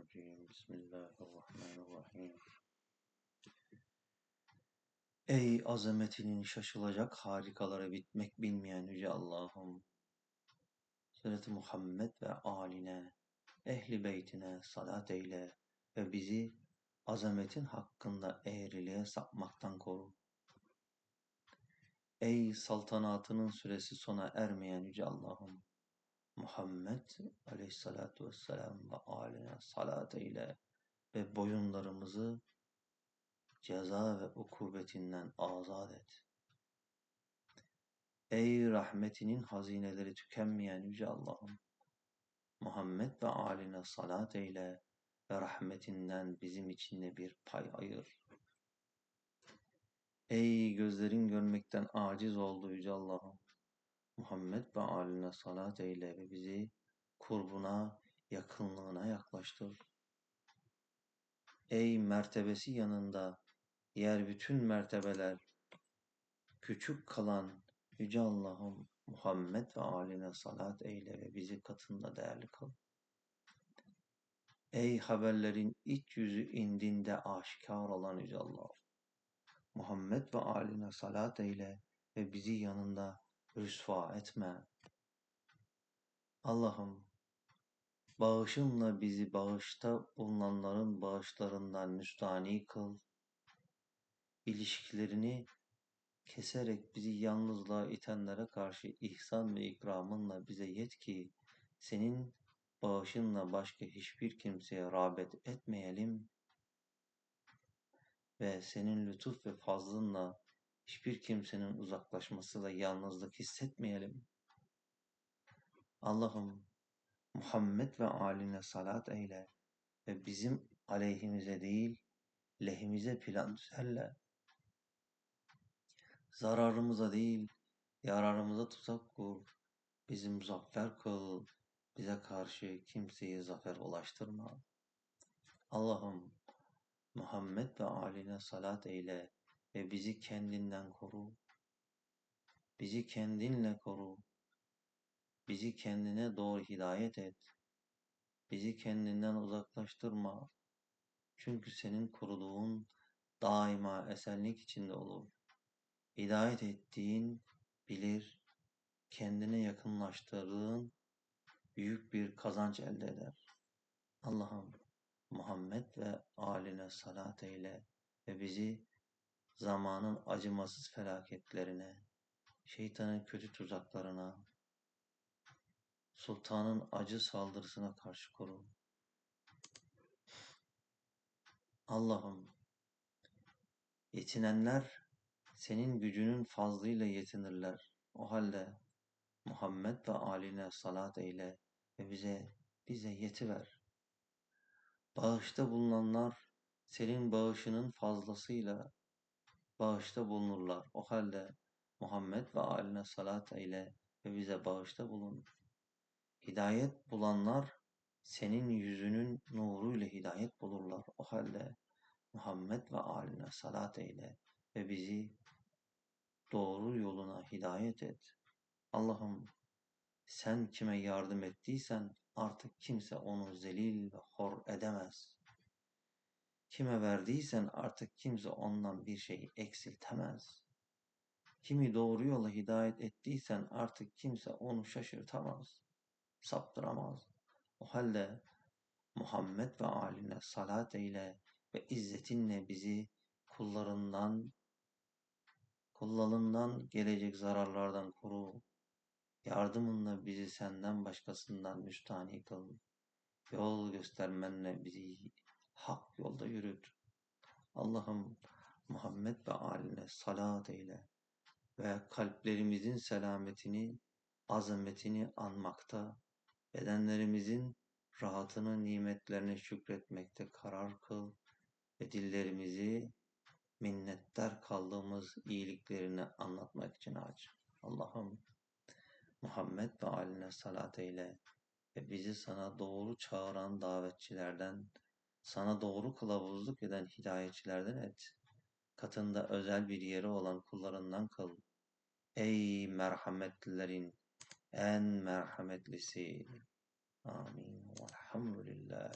Euzubillahimineşşeytanirracim. Bismillahirrahmanirrahim. Ey azametinin şaşılacak harikalara bitmek bilmeyen Yüce Allah'ım! Hazreti Muhammed ve âline, ehli beytine salat eyle ve bizi azametin hakkında eğriliğe sapmaktan koru. Ey saltanatının süresi sona ermeyen Yüce Allah'ım! Muhammed aleyhissalatu vesselam ve âline salat ve boyunlarımızı ceza ve ukubetinden azat et. Ey rahmetinin hazineleri tükenmeyen Yüce Allah'ım! Muhammed ve âline salat eyle ve rahmetinden bizim için de bir pay ayır. Ey gözlerin görmekten aciz olduğu Yüce Allah'ım! Muhammed ve âline salat eyle ve bizi kurbuna, yakınlığına yaklaştır. Ey mertebesi yanında diğer bütün mertebeler küçük kalan Yüce Allah'ım Muhammed ve âline salat eyle ve bizi katında değerli kıl. Ey haberlerin iç yüzü indinde aşikar olan Yüce Allah'ım Muhammed ve âline salat eyle ve bizi yanında rüsva etme. Allah'ım bağışınla bizi bağışta bulunanların bağışlarından müstani kıl. İlişkilerini keserek bizi yalnızlığa itenlere karşı ihsan ve ikramınla bize yet ki senin bağışınla başka hiçbir kimseye rağbet etmeyelim ve senin lütuf ve fazlınla hiçbir kimsenin uzaklaşmasıyla yalnızlık hissetmeyelim. Allah'ım Muhammed ve âline salat eyle ve bizim aleyhimize değil lehimize plan düzenle. Zararımıza değil yararımıza tuzak kur. Bizi muzaffer kıl. Bize karşı kimseyi zafer ulaştırma. Allah'ım Muhammed ve âline salat eyle ve bizi kendinden koru. Bizi kendinle koru. Bizi kendine doğru hidayet et. Bizi kendinden uzaklaştırma. Çünkü senin koruduğun daima esenlik içinde olur. Hidayet ettiğin bilir, kendine yakınlaştırdığın büyük bir kazanç elde eder. Allah'ım Muhammed ve âline salat eyle ve bizi zamanın acımasız felaketlerine, şeytanın kötü tuzaklarına, sultanın acı saldırısına karşı koru. Allah'ım yetinenler senin gücünün fazlıyla yetinirler. O halde Muhammed ve âline salat eyle ve bize bize yetiver. Bağışta bulunanlar senin bağışının fazlasıyla bağışta bulunurlar. O halde Muhammed ve âline salat eyle ve bize bağışta bulun. Hidayet bulanlar senin yüzünün nuruyla hidayet bulurlar. O halde Muhammed ve âline salat eyle ve bizi doğru yoluna hidayet et. Allah'ım sen kime yardım ettiysen artık kimse onu zelil ve hor edemez. Kime verdiysen artık kimse ondan bir şey eksiltemez. Kimi doğru yola hidayet ettiysen artık kimse onu şaşırtamaz, saptıramaz. O halde Muhammed ve âline salat eyle ve izzetinle bizi kullarından, kullarından gelecek zararlardan koru. Yardımınla bizi senden başkasından müstahni kıl. Yol göstermenle bizi hak yolda yürüt. Allah'ım Muhammed ve âline salat eyle ve kalplerimizin selametini, azametini anmakta, bedenlerimizin rahatını, nimetlerine şükretmekte karar kıl ve dillerimizi minnettar kaldığımız iyiliklerini anlatmak için aç. Allah'ım Muhammed ve âline salat eyle ve bizi sana doğru çağıran davetçilerden, sana doğru kılavuzluk eden hidayetçilerden et. Katında özel bir yeri olan kullarından kıl. Ey merhametlilerin en merhametlisi. Amin. Velhamdülillah.